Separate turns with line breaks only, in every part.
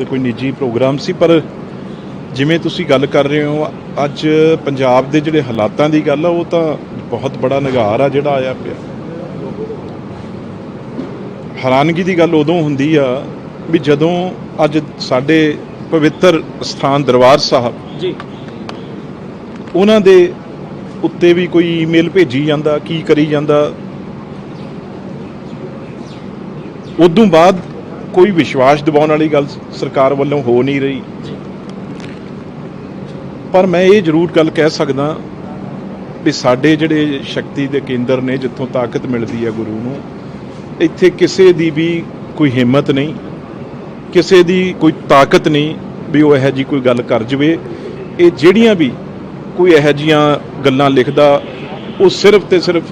ਉੱਤੇ ਕੋਈ ਨਿੱਜੀ ਪ੍ਰੋਗਰਾਮ ਸੀ ਪਰ ਜਿਵੇਂ ਤੁਸੀਂ ਗੱਲ ਕਰ ਰਹੇ ਹੋ ਅੱਜ ਪੰਜਾਬ ਦੇ ਜਿਹੜੇ ਹਾਲਾਤਾਂ ਦੀ ਗੱਲ ਆ ਉਹ ਤਾਂ ਬਹੁਤ ਬੜਾ ਨਿਗਾਰ ਆ ਜਿਹੜਾ ਆਇਆ ਪਿਆ। ਹੈਰਾਨਗੀ ਦੀ ਗੱਲ ਉਦੋਂ ਹੁੰਦੀ ਆ ਵੀ ਜਦੋਂ ਅੱਜ ਸਾਡੇ ਪਵਿੱਤਰ ਸਥਾਨ ਦਰਬਾਰ ਸਾਹਿਬ
ਜੀ।
ਉਹਨਾਂ ਦੇ ਉੱਤੇ ਵੀ ਕੋਈ ਈਮੇਲ ਭੇਜੀ ਜਾਂਦਾ ਕੀ ਕਰੀ ਜਾਂਦਾ। ਉਦੋਂ ਬਾਅਦ ਕੋਈ ਵਿਸ਼ਵਾਸ ਦਿਵਾਉਣ ਵਾਲੀ ਗੱਲ ਸਰਕਾਰ ਵੱਲੋਂ ਹੋ ਨਹੀਂ ਰਹੀ। ਪਰ ਮੈਂ ਇਹ ਜ਼ਰੂਰ ਗੱਲ ਕਹਿ ਸਕਦਾ ਵੀ ਸਾਡੇ ਜਿਹੜੇ ਸ਼ਕਤੀ ਦੇ ਕੇਂਦਰ ਨੇ ਜਿੱਥੋਂ ਤਾਕਤ ਮਿਲਦੀ ਹੈ ਗੁਰੂ ਨੂੰ ਇੱਥੇ ਕਿਸੇ ਦੀ ਵੀ ਕੋਈ ਹਿੰਮਤ ਨਹੀਂ ਕਿਸੇ ਦੀ ਕੋਈ ਤਾਕਤ ਨਹੀਂ ਵੀ ਉਹ ਇਹੋ ਜੀ ਕੋਈ ਗੱਲ ਕਰ ਜਵੇ। ਇਹ ਜਿਹੜੀਆਂ ਵੀ ਕੋਈ ਇਹੋ ਜੀਆਂ ਗੱਲਾਂ ਲਿਖਦਾ ਉਹ ਸਿਰਫ ਤੇ ਸਿਰਫ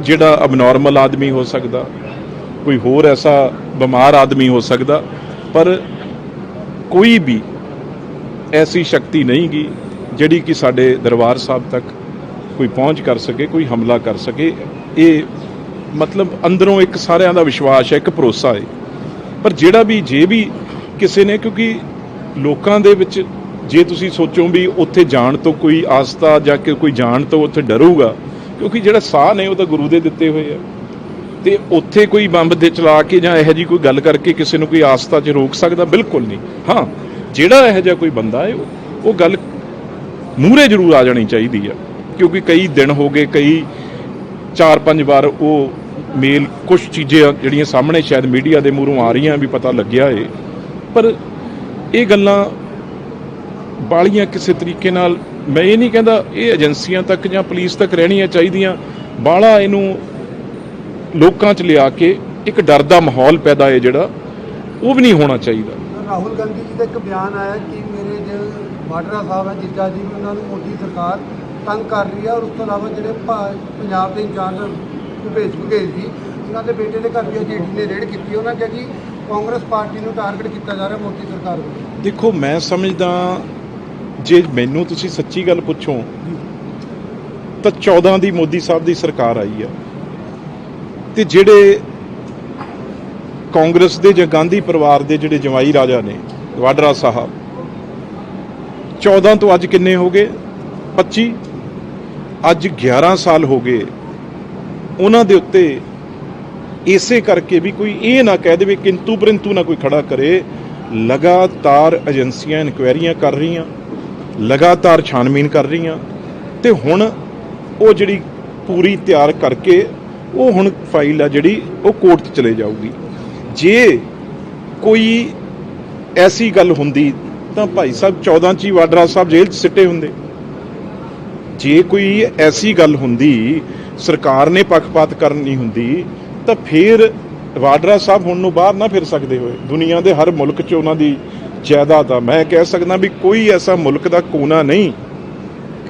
ਜਿਹੜਾ ਅਬਨੋਰਮਲ ਆਦਮੀ ਹੋ ਸਕਦਾ ਕੋਈ ਹੋਰ ਐਸਾ ਬਿਮਾਰ ਆਦਮੀ ਹੋ ਸਕਦਾ, ਪਰ ਕੋਈ ਵੀ ਐਸੀ ਸ਼ਕਤੀ ਨਹੀਂ ਗੀ ਜਿਹੜੀ ਕਿ ਸਾਡੇ ਦਰਬਾਰ ਸਾਹਿਬ ਤੱਕ ਕੋਈ ਪਹੁੰਚ ਕਰ ਸਕੇ, ਕੋਈ ਹਮਲਾ ਕਰ ਸਕੇ। ਇਹ ਮਤਲਬ ਅੰਦਰੋਂ ਇੱਕ ਸਾਰਿਆਂ ਦਾ ਵਿਸ਼ਵਾਸ ਹੈ, ਇੱਕ ਭਰੋਸਾ ਹੈ। ਪਰ ਜਿਹੜਾ ਵੀ, ਜੇ ਵੀ ਕਿਸੇ ਨੇ, ਕਿਉਂਕਿ ਲੋਕਾਂ ਦੇ ਵਿੱਚ ਜੇ ਤੁਸੀਂ ਸੋਚੋ ਵੀ ਉੱਥੇ ਜਾਣ ਤੋਂ ਕੋਈ ਆਸਤਾ ਜਾਂ ਕਿ ਕੋਈ ਜਾਣ ਤੋਂ ਉੱਥੇ ਡਰੂਗਾ, ਕਿਉਂਕਿ ਜਿਹੜਾ ਸਾਹ ਨੇ ਉਹ ਤਾਂ ਗੁਰੂ ਦੇ ਦਿੱਤੇ ਹੋਏ ਆ। ਤੇ ਉੱਥੇ ਕੋਈ ਬੰਬ ਦੇ ਚਲਾ ਕੇ ਜਾਂ ਇਹੋ ਜੀ ਕੋਈ ਗੱਲ ਕਰਕੇ ਕਿਸੇ ਨੂੰ ਕੋਈ ਆਸਤਾ 'ਚ ਰੋਕ ਸਕਦਾ? ਬਿਲਕੁਲ ਨਹੀਂ। ਹਾਂ, ਜਿਹੜਾ ਇਹੋ ਜਿਹਾ ਕੋਈ ਬੰਦਾ ਹੈ, ਉਹ- ਗੱਲ ਮੂਹਰੇ ਜ਼ਰੂਰ ਆ ਜਾਣੀ ਚਾਹੀਦੀ ਆ। ਕਿਉਂਕਿ ਕਈ ਦਿਨ ਹੋ ਗਏ, ਕਈ ਚਾਰ ਪੰਜ ਵਾਰ ਉਹ ਮੇਲ ਕੁਝ ਚੀਜ਼ਾਂ ਜਿਹੜੀਆਂ ਸਾਹਮਣੇ ਸ਼ਾਇਦ ਮੀਡੀਆ ਦੇ ਮੂਹਰੋਂ ਆ ਰਹੀਆਂ ਵੀ ਪਤਾ ਲੱਗਿਆ ਏ। ਪਰ ਇਹ ਗੱਲਾਂ ਬਾਲੀਆਂ ਕਿਸੇ ਤਰੀਕੇ ਨਾਲ ਮੈਂ ਇਹ ਨਹੀਂ ਕਹਿੰਦਾ ਇਹ ਏਜੰਸੀਆਂ ਤੱਕ ਜਾਂ ਪੁਲਿਸ ਤੱਕ ਰਹਿਣੀਆਂ ਚਾਹੀਦੀਆਂ। ਬਾਲਾ ਇਹਨੂੰ ਲੋਕਾਂ 'ਚ ਲਿਆ ਕੇ ਇੱਕ ਡਰ ਦਾ ਮਾਹੌਲ ਪੈਦਾ ਹੈ ਜਿਹੜਾ ਉਹ ਵੀ ਨਹੀਂ ਹੋਣਾ ਚਾਹੀਦਾ।
ਰਾਹੁਲ ਗਾਂਧੀ ਜੀ ਦਾ ਇੱਕ ਬਿਆਨ ਆਇਆ ਕਿ ਮੇਰੇ ਜੋ ਵਾਡਰਾ ਸਾਹਿਬ ਹੈ ਜੀਜਾ ਜੀ ਉਹਨਾਂ ਨੂੰ ਮੋਦੀ ਸਰਕਾਰ ਤੰਗ ਕਰ ਰਹੀ ਹੈ ਔਰ ਉਸ ਤੋਂ ਇਲਾਵਾ ਜਿਹੜੇ ਭਾ- ਪੰਜਾਬ ਦੇ ਇੰਚਾਰਜ ਭੁਪੇਸ਼ ਬਘੇਲ ਜੀ ਉਹਨਾਂ ਦੇ ਬੇਟੇ ਦੇ ਘਰ ਵੀ ਜੀਡੀ ਨੇ ਰੇਡ ਕੀਤੀ ਉਹਨਾਂ ਕਿਹਾ ਕਿ ਕਾਂਗਰਸ ਪਾਰਟੀ ਨੂੰ ਟਾਰਗੇਟ ਕੀਤਾ ਜਾ ਰਿਹਾ ਮੋਦੀ ਸਰਕਾਰ ਵੱਲੋਂ।
ਦੇਖੋ ਮੈਂ ਸਮਝਦਾ ਜੇ ਮੈਨੂੰ ਤੁਸੀਂ ਸੱਚੀ ਗੱਲ ਪੁੱਛੋ ਤਾਂ 14 ਦੀ ਮੋਦੀ ਸਾਹਿਬ ਦੀ ਸਰਕਾਰ ਆਈ ਆ ਤੇ ਜਿਹੜੇ ਕਾਂਗਰਸ ਦੇ ਜਾਂ ਗਾਂਧੀ ਪਰਿਵਾਰ ਦੇ ਜਿਹੜੇ ਜਵਾਈ ਰਾਜਾ ਨੇ, ਵਾਡਰਾ ਸਾਹਿਬ 14 ਤੋਂ ਅੱਜ ਕਿੰਨੇ ਹੋ ਗਏ? 25 ਅੱਜ 11 ਸਾਲ ਹੋ ਗਏ। ਉਹਨਾਂ ਦੇ ਉੱਤੇ ਇਸੇ ਕਰਕੇ ਵੀ ਕੋਈ ਇਹ ਨਾ ਕਹਿ ਦੇਵੇ, ਕਿੰਤੂ ਪਰੰਤੂ ਨਾ ਕੋਈ ਖੜਾ ਕਰੇ, ਲਗਾਤਾਰ ਏਜੰਸੀਆਂ ਇਨਕੁਆਇਰੀਆਂ ਕਰ ਰਹੀਆਂ, ਲਗਾਤਾਰ ਛਾਣਬੀਨ ਕਰ ਰਹੀਆਂ। ਤੇ ਹੁਣ ਉਹ ਜਿਹੜੀ ਪੂਰੀ ਤਿਆਰ ਕਰਕੇ ਉਹ ਹੁਣ ਫਾਈਲ ਆ ਜਿਹੜੀ, ਉਹ ਕੋਰਟ 'ਚ ਚਲੇ ਜਾਊਗੀ। ਜੇ ਕੋਈ ਐਸੀ ਗੱਲ ਹੁੰਦੀ, ਤਾਂ ਭਾਈ ਸਾਹਿਬ 14 ਚ ਹੀ ਵਾਡਰਾ ਸਾਹਿਬ ਜੇਲ੍ਹ 'ਚ ਸਿੱਟੇ ਹੁੰਦੇ। ਜੇ ਕੋਈ ਐਸੀ ਗੱਲ ਹੁੰਦੀ, ਸਰਕਾਰ ਨੇ ਪੱਖਪਾਤ ਕਰਨੀ ਹੁੰਦੀ, ਤਾਂ ਫਿਰ ਵਾਡਰਾ ਸਾਹਿਬ ਹੁਣ ਨੂੰ ਬਾਹਰ ਨਾ ਫਿਰ ਸਕਦੇ ਹੋਏ। ਦੁਨੀਆ ਦੇ ਹਰ ਮੁਲਕ 'ਚ ਉਹਨਾਂ ਦੀ ਜਾਇਦਾਦ ਆ। ਮੈਂ ਕਹਿ ਸਕਦਾ ਵੀ ਕੋਈ ਐਸਾ ਮੁਲਕ ਦਾ ਕੋਨਾ ਨਹੀਂ,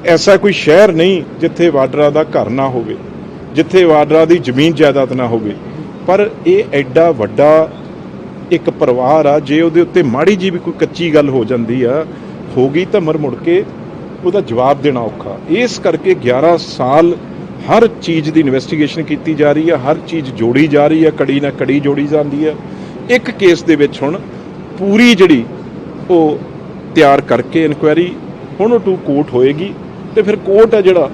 ਐਸਾ ਕੋਈ ਸ਼ਹਿਰ ਨਹੀਂ ਜਿੱਥੇ ਵਾਡਰਾ ਦਾ ਘਰ ਨਾ ਹੋਵੇ। ਜਿੱਥੇ ਵਾਡਰਾ ਦੀ ਜ਼ਮੀਨ ਜਾਇਦਾਦ ਨਾ ਹੋਵੇ। ਪਰ ਇਹ ਐਡਾ ਵੱਡਾ ਇੱਕ ਪਰਿਵਾਰ ਆ, ਜੇ ਉਹਦੇ ਉੱਤੇ ਮਾੜੀ ਜੀ ਵੀ ਕੋਈ ਕੱਚੀ ਗੱਲ ਹੋ ਜਾਂਦੀ ਆ, ਹੋ ਗਈ ਤਾਂ ਮਰ ਮੁੜ ਕੇ ਉਹਦਾ ਜਵਾਬ ਦੇਣਾ ਔਖਾ। ਇਸ ਕਰਕੇ 11 ਸਾਲ ਹਰ ਚੀਜ਼ ਦੀ ਇਨਵੈਸਟੀਗੇਸ਼ਨ ਕੀਤੀ ਜਾ ਰਹੀ ਹੈ ਹਰ ਚੀਜ਼ ਜੋੜੀ ਜਾ ਰਹੀ ਹੈ ਕੜੀ ਨਾਲ ਕੜੀ ਜੋੜੀ ਜਾਂਦੀ ਹੈ ਇੱਕ ਕੇਸ ਦੇ ਵਿੱਚ ਹੁਣ ਪੂਰੀ ਜਿਹੜੀ ਉਹ ਤਿਆਰ ਕਰਕੇ ਇਨਕੁਆਇਰੀ ਹੁਣ ਉਹ ਟੂ ਕੋਰਟ ਹੋਏਗੀ ਤੇ ਫਿਰ ਕੋਰਟ ਆ ਜਿਹੜਾ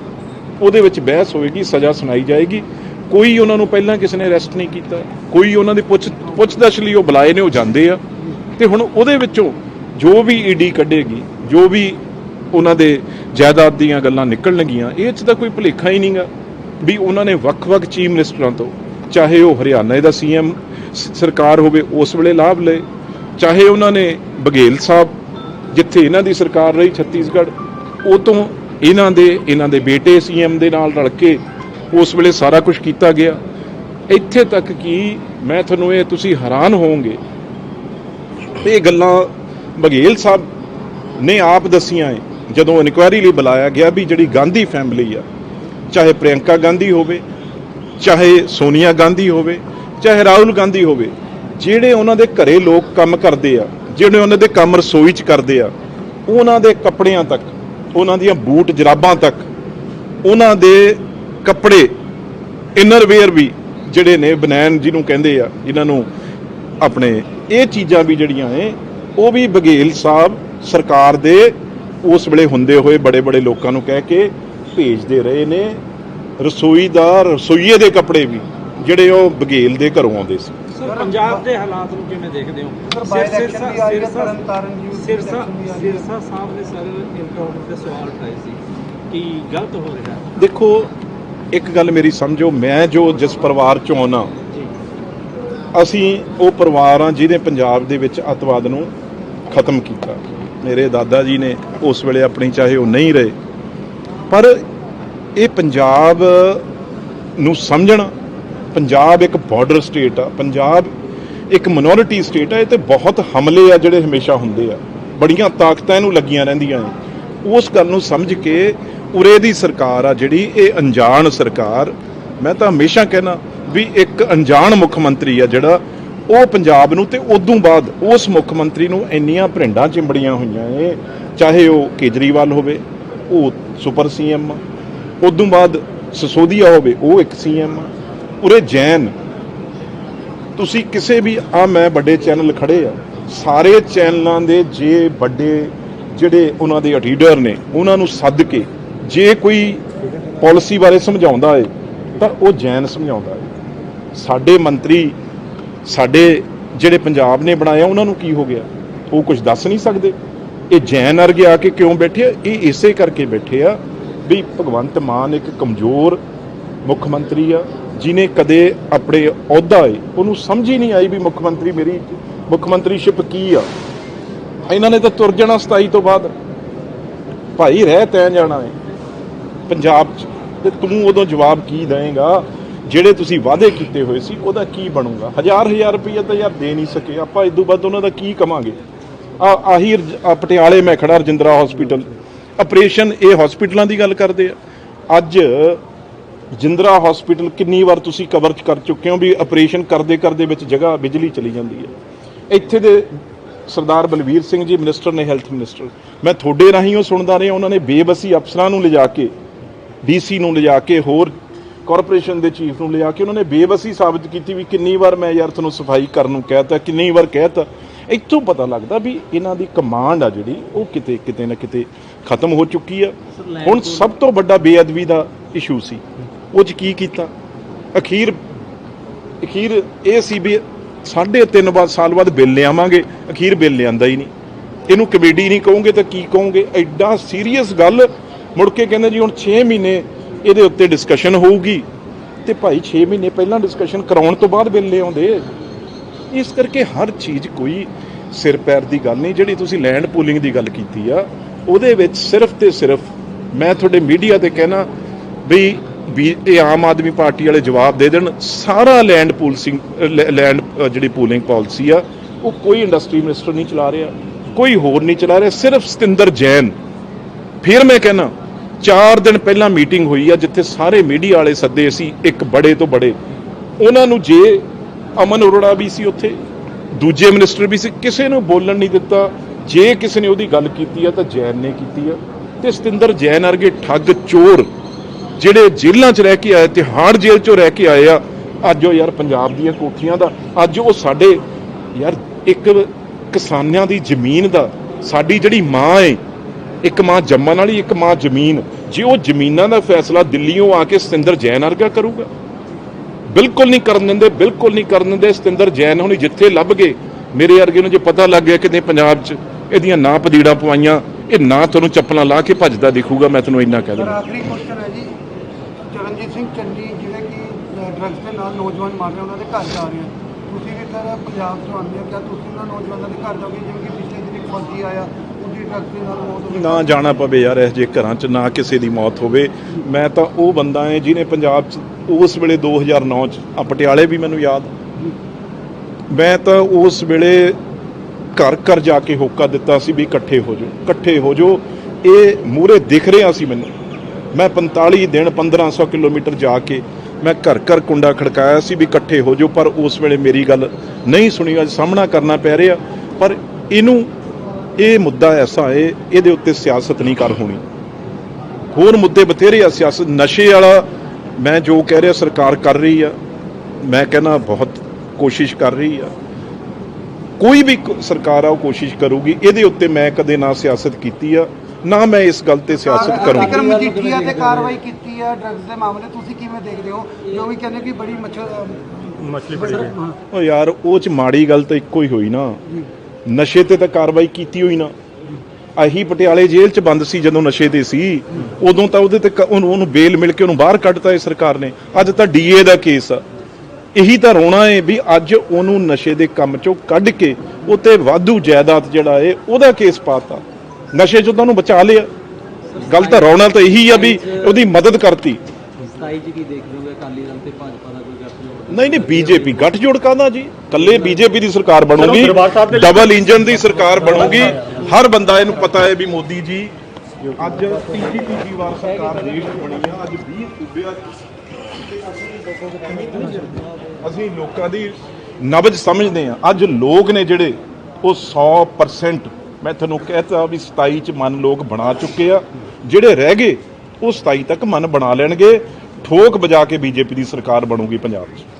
ਉਹਦੇ ਵਿੱਚ ਬਹਿਸ ਹੋਏਗੀ ਸਜ਼ਾ ਸੁਣਾਈ ਜਾਏਗੀ। ਕੋਈ ਉਹਨਾਂ ਨੂੰ ਪਹਿਲਾਂ ਕਿਸੇ ਨੇ ਅਰੈਸਟ ਨਹੀਂ ਕੀਤਾ। ਕੋਈ ਉਹਨਾਂ ਦੀ ਪੁੱਛ ਪੁੱਛਦਛ ਲਈ ਉਹ ਬੁਲਾਏ ਨੇ, ਉਹ ਜਾਂਦੇ ਆ। ਤੇ ਹੁਣ ਉਹਦੇ ਵਿੱਚੋਂ ਜੋ ਵੀ ਈਡੀ ਕੱਢੇਗੀ, ਜੋ ਵੀ ਉਹਨਾਂ ਦੇ ਜਾਇਦਾਦ ਦੀਆਂ ਗੱਲਾਂ ਨਿਕਲਣਗੀਆਂ, ਇਹ 'ਚ ਤਾਂ ਕੋਈ ਭੁਲੇਖਾ ਹੀ ਨਹੀਂਗਾ ਵੀ ਉਹਨਾਂ ਨੇ ਵੱਖ-ਵੱਖ ਚੀਫ ਮਿਨਿਸਟਰਾਂ ਤੋਂ, ਚਾਹੇ ਉਹ ਹਰਿਆਣਾ ਦਾ ਸੀਐਮ ਸਰਕਾਰ ਹੋਵੇ, ਉਸ ਵੇਲੇ ਲਾਭ ਲਏ। ਚਾਹੇ ਉਹਨਾਂ ਨੇ ਬਘੇਲ ਸਾਹਿਬ, ਜਿੱਥੇ ਇਹਨਾਂ ਦੀ ਸਰਕਾਰ ਰਹੀ, ਛੱਤੀਸਗੜ੍ਹ, ਉਹ ਤੋਂ ਇਹਨਾਂ ਦੇ ਇਹਨਾਂ ਦੇ ਬੇਟੇ ਸੀਐਮ ਦੇ ਨਾਲ ਰਲ ਕੇ ਉਸ ਵੇਲੇ ਸਾਰਾ ਕੁਝ ਕੀਤਾ ਗਿਆ। ਇੱਥੇ ਤੱਕ ਕਿ ਮੈਂ ਤੁਹਾਨੂੰ ਇਹ ਤੁਸੀਂ ਹੈਰਾਨ ਹੋਵੋਗੇ ਇਹ ਗੱਲਾਂ ਬਘੇਲ ਸਾਹਿਬ ਨੇ ਆਪ ਦਸੀਆਂ ਏ, ਜਦੋਂ ਇਨਕੁਆਇਰੀ ਲਈ ਬੁਲਾਇਆ ਗਿਆ ਵੀ ਜਿਹੜੀ ਗਾਂਧੀ ਫੈਮਿਲੀ ਆ, ਚਾਹੇ ਪ੍ਰਿਯੰਕਾ ਗਾਂਧੀ ਹੋਵੇ, ਚਾਹੇ ਸੋਨੀਆ ਗਾਂਧੀ ਹੋਵੇ, ਚਾਹੇ ਰਾਹੁਲ ਗਾਂਧੀ ਹੋਵੇ, ਜਿਹੜੇ ਉਹਨਾਂ ਦੇ ਘਰੇ ਲੋਕ ਕੰਮ ਕਰਦੇ ਆ, ਜਿਹੜੇ ਉਹਨਾਂ ਦੇ ਕੰਮ ਰਸੋਈ 'ਚ ਕਰਦੇ ਆ, ਉਹਨਾਂ ਦੇ ਕੱਪੜਿਆਂ ਤੱਕ ਉਹਨਾਂ ਦੀਆਂ ਬੂਟ ਜਰਾਬਾਂ ਤੱਕ, ਉਹਨਾਂ ਦੇ ਕੱਪੜੇ ਇਨਰ ਵੇਅਰ ਵੀ ਜਿਹੜੇ ਨੇ ਬਨੈਨ ਜਿਹਨੂੰ ਕਹਿੰਦੇ ਆ, ਜਿਨ੍ਹਾਂ ਨੂੰ ਆਪਣੇ ਇਹ ਚੀਜ਼ਾਂ ਵੀ ਜਿਹੜੀਆਂ ਨੇ, ਉਹ ਵੀ ਬਘੇਲ ਸਾਹਿਬ ਸਰਕਾਰ ਦੇ ਉਸ ਵੇਲੇ ਹੁੰਦੇ ਹੋਏ ਬੜੇ ਬੜੇ ਲੋਕਾਂ ਨੂੰ ਕਹਿ ਕੇ ਭੇਜਦੇ ਰਹੇ ਨੇ। ਰਸੋਈ ਦਾ, ਰਸੋਈਏ ਦੇ ਕੱਪੜੇ ਵੀ, ਜਿਹੜੇ ਉਹ ਬਘੇਲ ਦੇ ਘਰੋਂ ਆਉਂਦੇ ਸੀ।
ਸਰ ਪੰਜਾਬ ਦੇ ਹਾਲਾਤ ਨੂੰ ਕਿਵੇਂ ਦੇਖਦੇ ਹੋ?
ਸਰ ਬਾਈ ਇਲੈਕਸ਼ਨ ਵੀ ਹੈ
ਸਿਰਸਾ-
ਤਰਨ ਤਾਰਨ ਜੀ
ਸਿਰਸਾ ਸਾਹਿਬ ਨੇ ਸਰ ਇਨਕਾਊਂਟਰ ਤੇ ਸਵਾਲ ਉਠਾਏ ਸੀ ਕਿ ਗਲਤ ਹੋ ਰਿਹਾ
ਦੇਖੋ ਇੱਕ ਗੱਲ ਮੇਰੀ ਸਮਝੋ ਮੈਂ ਜੋ ਜਿਸ ਪਰਿਵਾਰ ਚੋਂ ਆਉਣਾ ਅਸੀਂ ਉਹ ਪਰਿਵਾਰ ਆ ਜਿਹਨੇ ਪੰਜਾਬ ਦੇ ਵਿੱਚ ਅੱਤਵਾਦ ਨੂੰ ਖਤਮ ਕੀਤਾ। ਮੇਰੇ ਦਾਦਾ ਜੀ ਨੇ ਉਸ ਵੇਲੇ ਆਪਣੀ ਚਾਹੇ ਉਹ ਨਹੀਂ ਰਹੇ ਪਰ ਇਹ ਪੰਜਾਬ ਨੂੰ ਸਮਝਣਾ ਪੰਜਾਬ ਇੱਕ ਬਾਰਡਰ ਸਟੇਟ ਆ, ਪੰਜਾਬ ਇੱਕ ਮਿਨੋਰਿਟੀ ਸਟੇਟ ਆ, ਇਹ ਤੇ ਬਹੁਤ ਹਮਲੇ ਆ ਜਿਹੜੇ ਹਮੇਸ਼ਾ ਹੁੰਦੇ ਆ। ਬੜੀਆਂ ਤਾਕਤਾਂ ਇਹਨੂੰ ਲੱਗੀਆਂ ਰਹਿੰਦੀਆਂ ਨੇ। ਉਸ ਗੱਲ ਨੂੰ ਸਮਝ ਕੇ ਉਰੇ ਦੀ ਸਰਕਾਰ ਆ ਜਿਹੜੀ, ਇਹ ਅਣਜਾਣ ਸਰਕਾਰ, ਮੈਂ ਤਾਂ ਹਮੇਸ਼ਾ ਕਹਿਣਾ ਵੀ ਇੱਕ ਅਣਜਾਣ ਮੁੱਖ ਮੰਤਰੀ ਆ ਜਿਹੜਾ, ਉਹ ਪੰਜਾਬ ਨੂੰ ਤੇ ਉਦੋਂ ਬਾਅਦ ਉਸ ਮੁੱਖ ਮੰਤਰੀ ਨੂੰ ਇੰਨੀਆਂ ਭਰਿੰਡਾਂ ਚਿੰਬੜੀਆਂ ਹੋਈਆਂ ਏ ਚਾਹੇ ਉਹ ਕੇਜਰੀਵਾਲ ਹੋਵੇ, ਉਹ ਸੁਪਰ ਸੀਐਮ ਆ, ਉਦੋਂ ਬਾਅਦ ਸਸੋਦੀਆ ਹੋਵੇ, ਉਹ ਇੱਕ ਸੀਐਮ ਆ। ਉਰੇ ਜੈਨ। ਤੁਸੀਂ ਕਿਸੇ ਵੀ, ਆ ਮੈਂ ਵੱਡੇ ਚੈਨਲ ਖੜੇ ਆ। ਸਾਰੇ ਚੈਨਲਾਂ ਦੇ ਜੇ ਵੱਡੇ ਜਿਹੜੇ ਉਹਨਾਂ ਦੇ ਅਡੀਡਰ ਨੇ, ਉਹਨਾਂ ਨੂੰ ਸੱਦ ਕੇ ਜੇ ਕੋਈ ਪਾਲਿਸੀ ਬਾਰੇ ਸਮਝਾਉਂਦਾ ਏ, ਤਾਂ ਉਹ ਜੈਨ ਸਮਝਾਉਂਦਾ ਏ। ਸਾਡੇ ਮੰਤਰੀ, ਸਾਡੇ ਜਿਹੜੇ ਪੰਜਾਬ ਨੇ ਬਣਾਇਆ, ਉਹਨਾਂ ਨੂੰ ਕੀ ਹੋ ਗਿਆ? ਉਹ ਕੁਝ ਦੱਸ ਨਹੀਂ ਸਕਦੇ। ਇਹ ਜੈਨ ਅਰਗੇ ਆ ਕੇ ਕਿਉਂ ਬੈਠੇ ਆ? ਇਹ ਇਸੇ ਕਰਕੇ ਬੈਠੇ ਆ ਵੀ ਭਗਵੰਤ ਮਾਨ ਇੱਕ ਕਮਜ਼ੋਰ ਮੁੱਖ ਮੰਤਰੀ ਆ। ਜਿਨੇ ਕਦੇ ਆਪਣੇ ਅਹੁਦਾ ਏ ਉਹਨੂੰ ਸਮਝ ਹੀ ਨਹੀਂ ਆਈ ਵੀ ਮੁੱਖ ਮੰਤਰੀ ਮੇਰੀ ਮੁੱਖ ਮੰਤਰੀਸ਼ਿਪ ਕੀ ਆ। ਇਹਨਾਂ ਨੇ ਤਾਂ ਤੁਰ ਜਾਣਾ 27 ਤੋਂ ਬਾਅਦ। ਭਾਈ, ਰਹਿ ਤੈਂ ਜਾਣਾ ਹੈ। ਪੰਜਾਬ 'ਚ, ਤੇ ਤੂੰ ਉਦੋਂ ਜਵਾਬ ਕੀ ਦੇਵੇਂਗਾ? ਜਿਹੜੇ ਤੁਸੀਂ ਵਾਅਦੇ ਕੀਤੇ ਹੋਏ ਸੀ, ਉਹਦਾ ਕੀ ਬਣੂਗਾ? ਹਜ਼ਾਰ ਹਜ਼ਾਰ ਰੁਪਈਆ ਤਾਂ ਯਾਰ ਦੇ ਨਹੀਂ ਸਕੇ। ਆਪਾਂ ਇਦੋਂ ਬਾਅਦ ਉਹਨਾਂ ਦਾ ਕੀ ਕਵਾਂਗੇ ਆ, ਆਹੀ ਪਟਿਆਲੇ ਮੈਂ ਖੜਾ ਰਜਿੰਦਰਾ ਹਸਪੀਟਲ ਆਪਰੇਸ਼ਨ ਇਹ ਹਸਪੀਟਲਾਂ ਦੀ ਗੱਲ ਕਰਦੇ ਆ। ਅੱਜ ਜਿੰਦਰਾ ਹਸਪੀਟਲ ਕਿੰਨੀ ਵਾਰ ਤੁਸੀਂ ਕਵਰ ਕਰ ਚੁੱਕੇ ਹੋ ਵੀ ਆਪਰੇਸ਼ਨ ਕਰਦੇ ਕਰਦੇ ਵਿੱਚ ਜਗ੍ਹਾ ਬਿਜਲੀ ਚਲੀ ਜਾਂਦੀ ਹੈ? ਇੱਥੇ ਦੇ ਸਰਦਾਰ ਬਲਵੀਰ ਸਿੰਘ ਜੀ ਮਿਨਿਸਟਰ ਨੇ ਹੈਲਥ ਮਿਨਿਸਟਰ ਮੈਂ ਤੁਹਾਡੇ ਰਾਹੀਂ ਉਹ ਸੁਣਦਾ ਰਿਹਾ ਉਹਨਾਂ ਨੇ ਬੇਬਸੀ ਅਫਸਰਾਂ ਨੂੰ ਲਿਜਾ ਕੇ ਡੀਸੀ ਨੂੰ ਲਿਜਾ ਕੇ ਹੋਰ ਕਾਰਪੋਰੇਸ਼ਨ ਦੇ ਚੀਫ ਨੂੰ ਲਿਜਾ ਕੇ ਉਹਨਾਂ ਨੇ ਬੇਬਸੀ ਸਾਬਤ ਕੀਤੀ ਵੀ ਕਿੰਨੀ ਵਾਰ ਮੈਂ ਯਾਰ ਤੁਹਾਨੂੰ ਸਫ਼ਾਈ ਕਰਨ ਨੂੰ ਕਹਿਤਾ ਕਿੰਨੀ ਵਾਰ ਕਹਿਤਾ। ਇੱਥੋਂ ਪਤਾ ਲੱਗਦਾ ਵੀ ਇਹਨਾਂ ਦੀ ਕਮਾਂਡ ਆ ਜਿਹੜੀ ਉਹ ਕਿਤੇ ਕਿਤੇ ਨਾ ਕਿਤੇ ਖਤਮ ਹੋ ਚੁੱਕੀ ਆ। ਹੁਣ ਸਭ ਤੋਂ ਵੱਡਾ ਬੇਅਦਬੀ ਦਾ ਇਸ਼ੂ ਸੀ। ਉਹ 'ਚ ਕੀ ਕੀਤਾ? ਅਖੀਰ ਅਖੀਰ ਇਹ ਸੀ ਵੀ ਸਾਢੇ ਤਿੰਨ ਬਾਅਦ ਸਾਲ ਬਾਅਦ ਬਿੱਲ ਲਿਆਵਾਂਗੇ। ਅਖੀਰ ਬਿੱਲ ਲਿਆਂਦਾ ਹੀ ਨਹੀਂ। ਇਹਨੂੰ ਕਮੇਡੀ ਨਹੀਂ ਕਹੋਗੇ ਤਾਂ ਕੀ ਕਹੋਗੇ? ਐਡਾ ਸੀਰੀਅਸ ਗੱਲ। ਮੁੜ ਕੇ ਕਹਿੰਦੇ ਜੀ ਹੁਣ 6 ਮਹੀਨੇ ਇਹਦੇ ਉੱਤੇ ਡਿਸਕਸ਼ਨ ਹੋਊਗੀ। ਤੇ ਭਾਈ 6 ਮਹੀਨੇ ਪਹਿਲਾਂ ਡਿਸਕਸ਼ਨ ਕਰਾਉਣ ਤੋਂ ਬਾਅਦ ਬਿੱਲ ਲਿਆਉਂਦੇ। ਇਸ ਕਰਕੇ ਹਰ ਚੀਜ਼ ਕੋਈ ਸਿਰ ਪੈਰ ਦੀ ਗੱਲ ਨਹੀਂ। ਜਿਹੜੀ ਤੁਸੀਂ ਲੈਂਡ ਪੂਲਿੰਗ ਦੀ ਗੱਲ ਕੀਤੀ ਆ, ਉਹਦੇ ਵਿੱਚ ਸਿਰਫ ਤੇ ਸਿਰਫ ਮੈਂ ਤੁਹਾਡੇ ਮੀਡੀਆ ਤੇ ਕਹਿਣਾ ਵੀ ਵੀ ਇਹ ਆਮ ਆਦਮੀ ਪਾਰਟੀ ਵਾਲੇ ਜਵਾਬ ਦੇ ਦੇਣ। ਸਾਰਾ ਲੈਂਡ ਪੂਲਿੰਗ ਲੈਂਡ ਜਿਹੜੀ ਪੂਲਿੰਗ ਪਾਲਿਸੀ ਆ, ਉਹ ਕੋਈ ਇੰਡਸਟਰੀ ਮਿਨਿਸਟਰ ਨਹੀਂ ਚਲਾ ਰਿਹਾ, ਕੋਈ ਹੋਰ ਨਹੀਂ ਚਲਾ ਰਿਹਾ, ਸਿਰਫ ਸਤਿੰਦਰ ਜੈਨ। ਫਿਰ ਮੈਂ ਕਹਿੰਨਾ 4 ਦਿਨ ਪਹਿਲਾਂ ਮੀਟਿੰਗ ਹੋਈ ਆ, ਜਿੱਥੇ ਸਾਰੇ ਮੀਡੀਆ ਵਾਲੇ ਸੱਦੇ ਸੀ ਇੱਕ ਬੜੇ ਤੋਂ ਬੜੇ। ਉਹਨਾਂ ਨੂੰ ਜੇ ਅਮਨ ਅਰੋੜਾ ਵੀ ਸੀ ਉੱਥੇ, ਦੂਜੇ ਮਿਨਿਸਟਰ ਵੀ ਸੀ, ਕਿਸੇ ਨੂੰ ਬੋਲਣ ਨਹੀਂ ਦਿੱਤਾ। ਜੇ ਕਿਸੇ ਨੇ ਉਹਦੀ ਗੱਲ ਕੀਤੀ ਆ, ਤਾਂ ਜੈਨ ਨੇ ਕੀਤੀ ਆ। ਤੇ ਸਤਿੰਦਰ ਜੈਨ ਵਰਗੇ ਠੱਗ ਚੋਰ ਜਿਹੜੇ ਜੇਲ੍ਹਾਂ 'ਚ ਰਹਿ ਕੇ ਆਏ, ਤਿਹਾੜ ਜੇਲ੍ਹ 'ਚੋਂ ਰਹਿ ਕੇ ਆਏ ਆ, ਅੱਜ ਉਹ ਯਾਰ ਪੰਜਾਬ ਦੀਆਂ ਕੋਠੀਆਂ ਦਾ, ਅੱਜ ਉਹ ਸਾਡੇ ਯਾਰ ਇੱਕ ਕਿਸਾਨਾਂ ਦੀ ਜ਼ਮੀਨ ਦਾ, ਸਾਡੀ ਜਿਹੜੀ ਮਾਂ ਏ, ਇੱਕ ਮਾਂ ਜੰਮਣ ਵਾਲੀ, ਇੱਕ ਮਾਂ ਜ਼ਮੀਨ, ਜੇ ਉਹ ਜ਼ਮੀਨਾਂ ਦਾ ਫੈਸਲਾ ਦਿੱਲੀੋਂ ਆ ਕੇ ਸਤਿੰਦਰ ਜੈਨ ਵਰਗਾ ਕਰੂਗਾ? ਬਿਲਕੁਲ ਨਹੀਂ ਕਰਨ ਦਿੰਦੇ, ਬਿਲਕੁਲ ਨਹੀਂ ਕਰਨ ਦਿੰਦੇ, ਸਤਿੰਦਰ ਜੈਨ ਹੁਣੀ ਜਿੱਥੇ ਲੱਭ ਗਏ, ਮੇਰੇ ਵਰਗੇ ਨੂੰ ਜੇ ਪਤਾ ਲੱਗ ਗਿਆ ਕਿਤੇ ਪੰਜਾਬ 'ਚ ਇਹਦੀਆਂ ਨਾ ਪਦੀੜਾਂ ਪਵਾਈਆਂ, ਇਹ ਨਾ ਤੁਹਾਨੂੰ ਚੱਪਲਾਂ ਲਾ ਕੇ ਭੱਜਦਾ ਦਿਖੂਗਾ, ਮੈਂ ਤੁਹਾਨੂੰ ਇੰਨਾ ਕਹਿ
ਸਰ
ਦਿੰਦਾ।
ਆਖਰੀ ਕੁਐਸਚਨ ਹੈ ਸਿੰਘ ਚੰਨੀ ਜਿਹੜੇ ਕਿ ਡਰੱਗਸ ਦੇ ਨਾਲ ਨੌਜਵਾਨ ਮਾਰ ਰਹੇ, ਉਹਨਾਂ ਦੇ ਘਰ ਜਾ ਰਹੇ ਆ। ਤੁਸੀਂ ਵੀ ਸਰ ਪੰਜਾਬ ਤੋਂ ਆਉਂਦੇ ਹੋ ਕਿਆ ਤੁਸੀਂ ਉਹਨਾਂ ਨੌਜਵਾਨਾਂ ਦੇ ਘਰ ਜਾਓਗੇ, ਜਿਵੇਂ ਕਿ ਪਿਛਲੇ ਦਿਨ ਫੌਜੀ ਆਇਆ
ਨਾ ਜਾਣਾ ਪਵੇ ਯਾਰ ਇਹ ਜੇ ਘਰਾਂ 'ਚ, ਨਾ ਕਿਸੇ ਦੀ ਮੌਤ ਹੋਵੇ। ਮੈਂ ਤਾਂ ਉਹ ਬੰਦਾ ਹਾਂ ਜਿਹਨੇ ਪੰਜਾਬ 'ਚ, ਉਸ ਵੇਲੇ 2009 'ਚ, ਆ ਪਟਿਆਲੇ ਵੀ ਮੈਨੂੰ ਯਾਦ। ਮੈਂ ਤਾਂ ਉਸ ਵੇਲੇ ਘਰ ਘਰ ਜਾ ਕੇ ਹੋਕਾ ਦਿੱਤਾ ਸੀ ਵੀ ਇਕੱਠੇ ਹੋ ਜਾਓ, ਇਕੱਠੇ ਹੋ ਜਾਓ। ਇਹ ਮੂਰੇ ਦਿਖ ਰਿਹਾ ਸੀ ਮੈਨੂੰ। ਮੈਂ 45 ਦਿਨ 1500 ਕਿਲੋਮੀਟਰ ਜਾ ਕੇ ਮੈਂ ਘਰ ਘਰ ਕੁੰਡਾ ਖੜਕਾਇਆ ਸੀ ਵੀ ਇਕੱਠੇ ਹੋ ਜਾਓ, ਪਰ ਉਸ ਵੇਲੇ ਮੇਰੀ ਗੱਲ ਨਹੀਂ ਸੁਣੀ। ਅੱਜ ਸਾਹਮਣਾ ਕਰਨਾ ਪੈ ਰਿਹਾ, ਪਰ ਇਹਨੂੰ ਇਹ ਮੁੱਦਾ ਐਸਾ ਹੈ, ਇਹਦੇ ਉੱਤੇ ਸਿਆਸਤ ਨਹੀਂ ਕਰ ਹੋਣੀ। ਹੋਰ ਮੁੱਦੇ ਬਥੇਰੇ ਆ ਸਿਆਸਤ, ਨਸ਼ੇ ਵਾਲਾ ਮੈਂ ਜੋ ਕਹਿ ਰਿਹਾ ਸਰਕਾਰ ਕਰ ਰਹੀ ਆ, ਮੈਂ ਕਹਿੰਦਾ ਬਹੁਤ ਕੋਸ਼ਿਸ਼ ਕਰ ਰਹੀ ਆ। ਕੋਈ ਵੀ ਸਰਕਾਰ ਆ, ਉਹ ਕੋਸ਼ਿਸ਼ ਕਰੂਗੀ। ਇਹਦੇ ਉੱਤੇ ਮੈਂ ਕਦੇ ਨਾ ਸਿਆਸਤ ਕੀਤੀ ਆ। ਨਾ ਮੈਂ ਇਸ ਗੱਲ ਤੇ ਸਿਆਸਤ ਕਰੂੰਗਾ।
ਵਿਕਰਮ ਮਜੀਠੀਆ ਤੇ ਕਾਰਵਾਈ ਕੀਤੀ ਹੈ ਡਰੱਗਸ ਦੇ ਮਾਮਲੇ ਤੁਸੀਂ ਕਿਵੇਂ ਦੇਖਦੇ ਹੋ? ਜੋ ਵੀ ਕਹਿੰਦੇ ਕਿ ਬੜੀ ਮੱਛਰ
ਮਛਲੀ ਫੜੀ ਗਈ
ਉਹ ਯਾਰ ਉਹ ਚ ਮਾੜੀ ਗੱਲ ਤਾਂ ਇੱਕੋ ਹੀ ਹੋਈ ਨਾ। ਨਸ਼ੇ ਤੇ ਤਾਂ ਕਾਰਵਾਈ ਕੀਤੀ ਹੋਈ ਨਾ। ਆਹੀ ਪਟਿਆਲੇ ਜੇਲ੍ਹ ਚ ਬੰਦ ਸੀ ਜਦੋਂ ਨਸ਼ੇ ਤੇ ਸੀ। ਉਦੋਂ ਤਾਂ ਉਹਦੇ ਤੇ ਕ- ਉਹਨੂੰ ਉਹਨੂੰ ਬੇਲ ਮਿਲ ਕੇ ਉਹਨੂੰ ਬਾਹਰ ਕੱਢਤਾ ਇਹ ਸਰਕਾਰ ਨੇ। ਅੱਜ ਤਾਂ ਡੀਏ ਦਾ ਕੇਸ ਆ। ਇਹੀ ਤਾਂ ਰੋਣਾ ਹੈ ਵੀ ਅੱਜ ਉਹਨੂੰ ਨਸ਼ੇ ਦੇ ਕੰਮ ਚੋਂ ਕੱਢ ਕੇ ਉਤੇ ਵਾਧੂ ਜਾਇਦਾਦ ਜਿਹੜਾ ਏ ਉਹਦਾ ਕੇਸ ਪਾਤਾ। ਨਸ਼ੇ ਚੋਂ ਤਾਂ ਉਹਨੂੰ ਬਚਾ ਲਿਆ। ਗੱਲ ਤਾਂ ਰੋਣਾ ਤਾਂ ਇਹੀ ਆ ਵੀ ਉਹਦੀ ਮਦਦ ਕਰਤੀ।
27 ਚ ਕੀ ਦੇਖਦੇ ਹੋ ਅਕਾਲੀ ਦਲ ਤੇ ਭਾਜਪਾ ਦਾ ਕੋਈ ਗੱਠਜੋੜ
ਨਹੀਂ ਨਹੀਂ ਬੀਜੇਪੀ ਗੱਠਜੋੜ ਕਾਹਦਾ ਜੀ? ਕੱਲੇ ਬੀਜੇਪੀ ਦੀ ਸਰਕਾਰ ਬਣੂਗੀ ਡਬਲ ਇੰਜਨ ਦੀ ਸਰਕਾਰ ਬਣੂਗੀ। ਹਰ ਬੰਦਾ ਇਹਨੂੰ ਪਤਾ ਹੈ ਵੀ ਮੋਦੀ ਜੀ ਅੱਜ ਤੀਜੀ ਤੀਜੀ ਵਾਰ ਸਰਕਾਰ ਦੇਸ਼ ਬਣੀ ਆ ਅੱਜ 20 ਸੂਬਿਆਂ ਅਸੀਂ ਲੋਕਾਂ ਦੀ ਨਬਜ ਸਮਝਦੇ ਆ। ਅੱਜ ਲੋਕ ਨੇ ਜਿਹੜੇ ਉਹ 100% ਮੈਂ ਤੁਹਾਨੂੰ ਕਹਿਤਾ ਵੀ 27 ਚ ਮਨ ਲੋਕ ਬਣਾ ਚੁੱਕੇ ਆ। ਜਿਹੜੇ ਰਹਿ ਗਏ, ਉਹ 27 ਤੱਕ ਮਨ ਬਣਾ ਲੈਣਗੇ। ਠੋਕ ਵਜਾ ਕੇ ਬੀਜੇਪੀ ਦੀ ਸਰਕਾਰ ਬਣੂਗੀ ਪੰਜਾਬ 'ਚ।